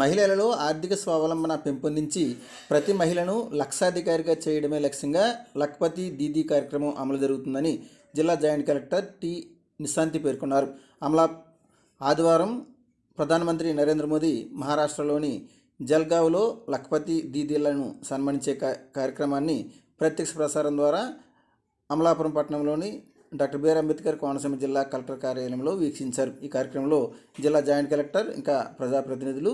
మహిళలలో ఆర్థిక స్వావలంబన పెంపొందించి ప్రతి మహిళను లక్షాధికారిగా చేయడమే లక్ష్యంగా లక్పతి దీదీ కార్యక్రమం అమలు జరుగుతుందని జిల్లా జాయింట్ కలెక్టర్ టి నిశాంతి పేర్కొన్నారు. అమలా ఆదివారం ప్రధానమంత్రి నరేంద్ర మోదీ మహారాష్ట్రలోని జల్గావ్లో లక్పతి దీదీలను సన్మానించే కార్యక్రమాన్ని ప్రత్యక్ష ప్రసారం ద్వారా అమలాపురం పట్టణంలోని డాక్టర్ బిఆర్ అంబేద్కర్ కోనసీమ జిల్లా కలెక్టర్ కార్యాలయంలో వీక్షించారు. ఈ కార్యక్రమంలో జిల్లా జాయింట్ కలెక్టర్ ఇంకా ప్రజాప్రతినిధులు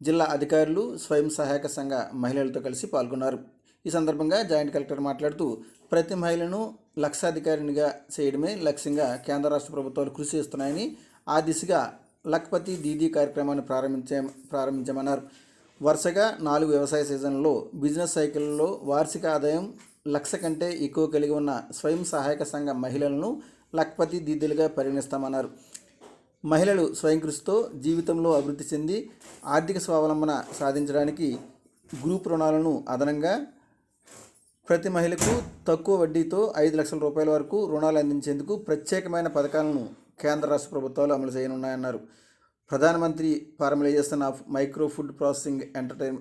జిల్లా అధికారులు స్వయం సహాయక సంఘ మహిళలతో కలిసి పాల్గొన్నారు. ఈ సందర్భంగా జాయింట్ కలెక్టర్ మాట్లాడుతూ ప్రతి మహిళను లక్షాధికారినిగా చేయడమే లక్ష్యంగా కేంద్ర రాష్ట్ర ప్రభుత్వాలు కృషి చేస్తున్నాయని ఆ దిశగా లక్పతి దీదీ కార్యక్రమాన్ని ప్రారంభించే ప్రారంభించమన్నారు. వరుసగా నాలుగు వ్యవసాయ సీజన్లలో బిజినెస్ సైకిల్లో వార్షిక ఆదాయం లక్ష కంటే ఎక్కువ కలిగి ఉన్న స్వయం సహాయక సంఘ మహిళలను లక్పతి దీదీలుగా పరిగణిస్తామన్నారు. మహిళలు స్వయం కృషితో జీవితంలో అభివృద్ధి చెంది ఆర్థిక స్వావలంబన సాధించడానికి గ్రూప్ రుణాలను అదనంగా ప్రతి మహిళకు తక్కువ వడ్డీతో ఐదు లక్షల రూపాయల వరకు రుణాలు అందించేందుకు ప్రత్యేకమైన పథకాలను కేంద్ర రాష్ట్ర ప్రభుత్వాలు అమలు చేయనున్నాయన్నారు. ప్రధానమంత్రి formalisation of micro food processing entertain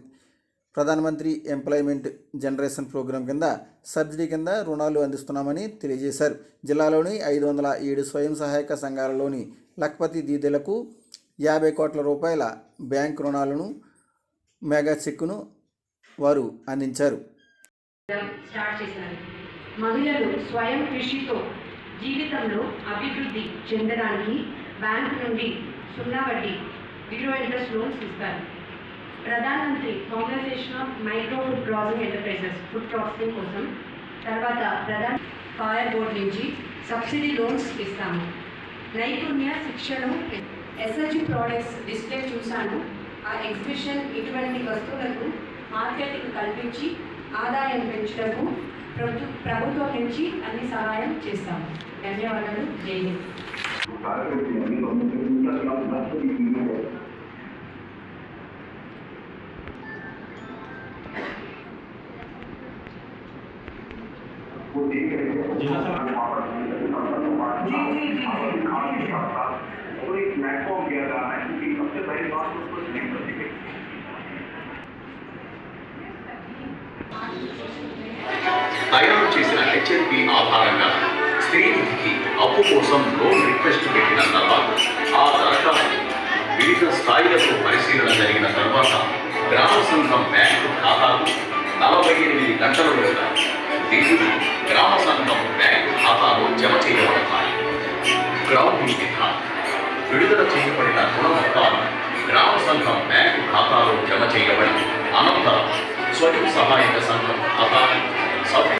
ప్రధానమంత్రి ఎంప్లాయ్మెంట్ జనరేషన్ ప్రోగ్రాం కింద సబ్సిడీ కింద రుణాలు అందిస్తున్నామని తెలియజేశారు. జిల్లాలోని ఐదు వందల ఏడు స్వయం సహాయక సంఘాలలోని లక్పతి దీదీలకు యాభై కోట్ల రూపాయల బ్యాంక్ రుణాలను మెగా చెక్కును వారు అందించారు. స్టార్ట్ చేశారు. మహిళలు స్వయం కృషితో జీవితంలో అభివృద్ధి చెందడానికి బ్యాంక్ నుండి సున్నా వడ్డీ జీరో ఇంట్రెస్ట్ లోన్స్ ఇస్తారు. ప్రధానమంత్రి congregation of micro food processing enterprises food processing కోసం తర్వాత ప్రధాన ఫైర్ బోర్డ్ నుంచి సబ్సిడీ లోన్స్ ఇస్తాము. నైపుణ్య శిక్షణ ఎస్ఎల్జీ ప్రోడక్ట్స్ డిస్ప్లే చూశాను. ఆ ఎగ్జిబిషన్ ఇటువంటి వస్తువులకు మార్కెటింగ్ కల్పించి ఆదాయం పెంచడము ప్రభు ప్రభుత్వం నుంచి అన్ని సహాయం చేస్తాము. ధన్యవాదాలు. జై హింద్. और एक प्लेटफॉर्म दिया जा रहा है क्योंकि सबसे पहली बात तो उसको सिलेक्ट करने की తయారు చేసిన హెచ్ఎల్పి ఆధారంగా స్త్రీనిధికి అప్పు కోసం లోన్ రిక్వెస్ట్ పెట్టిన తర్వాత ఆ దరఖాస్తు వివిధ స్థాయిలకు పరిశీలన జరిగిన తర్వాత గ్రామ సంఘం బ్యాంకు ఖాతాకు నలభై ఎనిమిది గంటలలోగా నిధులు గ్రామ సంఘం బ్యాంకు ఖాతాలో జమ చేయబడతాయి విడుదల చేయబడిన రుణ మొత్తాలు గ్రామ సంఘం బ్యాంకు ఖాతాలో జమ చేయబడి అనంతరం స్వయం సహాయక సంఘం ఖాతా